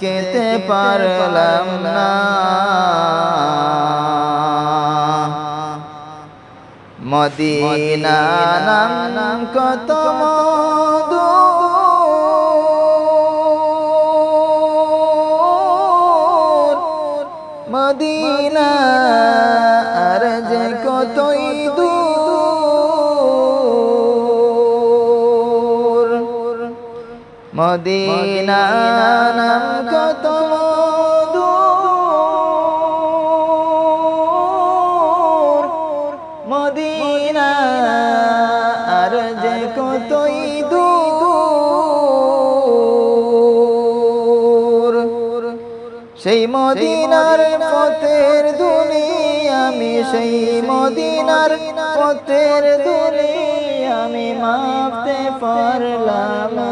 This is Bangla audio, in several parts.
দেখতে পারলাম না। মদিনা নাম কত মধু মদিনা নাম কত দূর মদিনা আর যে কতই দূর সেই মদিনার পথের দুনি আমি সেই মদিনার পথের দুনি আমি মাপতে পারলাম।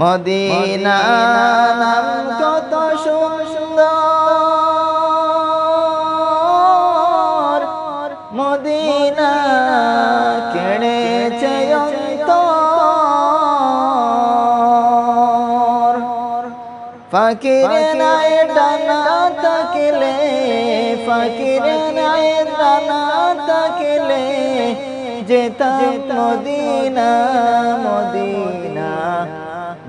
মদিনা নাম কত সুন্দর। মদিনা কেড়েছে অন্তর। ফকির নাই ডানা তাকিলে, ফকির নাই ডানা তাকিলে, যেতাম মদিনা মদিনা।